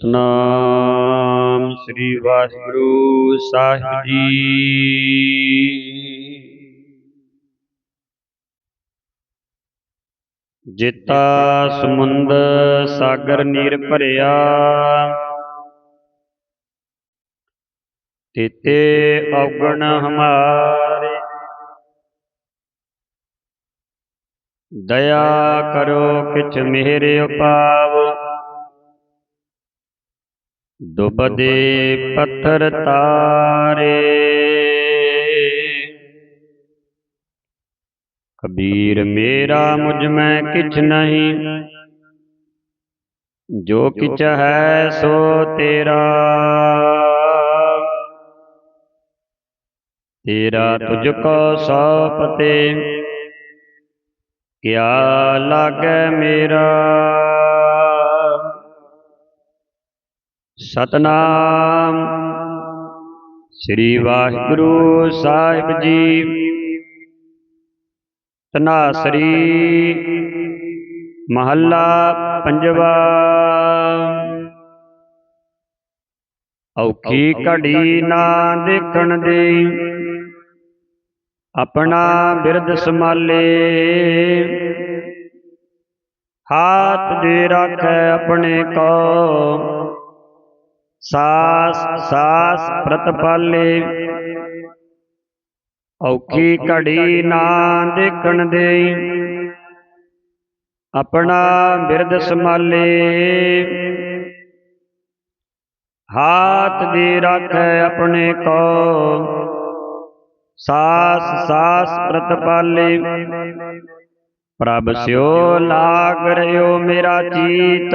ਸਤਨਾਮ ਸ੍ਰੀ ਵਾਹਿਗੁਰੂ ਸਾਹਿਬ ਜੀ। ਜੇਤਾ ਸਮੁੰਦ ਸਾਗਰ ਨੀਰ ਭਰਿਆ ਤੇਤੇ ਔਗਣ ਹਮਾਰੇ। ਦਇਆ ਕਰੋ ਕਿਛ ਮਿਹਰ ਉਪਾਵ दुबदे पत्थर तारे। कबीर मेरा मुझमें किच नहीं, जो किच है सो तेरा। तेरा तुझको सौपते, क्या लाग मेरा? ਸਤਨਾਮ। ਸ੍ਰੀ ਵਾਹਿਗੁਰੂ ਸਾਹਿਬ ਜੀ। ਤਨਾਸਰੀ ਮਹੱਲਾ ਪੰਜਵਾ। ਔਖੀ ਘੜੀ ਨਾ ਦੇਖਣ ਦੇ। ਆਪਣਾ ਬਿਰਦ ਸੰਭਾਲੇ। ਹਾਥ ਦੇ ਰੱਖੈ ਆਪਣੇ ਕੋ। ਸਾਸ ਸਾਸ ਪ੍ਰਤਪਾਲੇ ਔਖੀ ਘੜੀ ਨਾ ਦੇਖਣ ਦੇ ਆਪਣਾ ਬਿਰਦ ਸੰਭਾਲੇ। ਹਾਥ ਦੀ ਰੱਖੈ ਆਪਣੇ ਕੋ। ਸਾਸ ਸਾਸ ਪ੍ਰਤਪਾਲੇ ਪ੍ਰਭ ਸਿਓ ਲਾਗ ਰਿਓ ਮੇਰਾ ਚੀਤ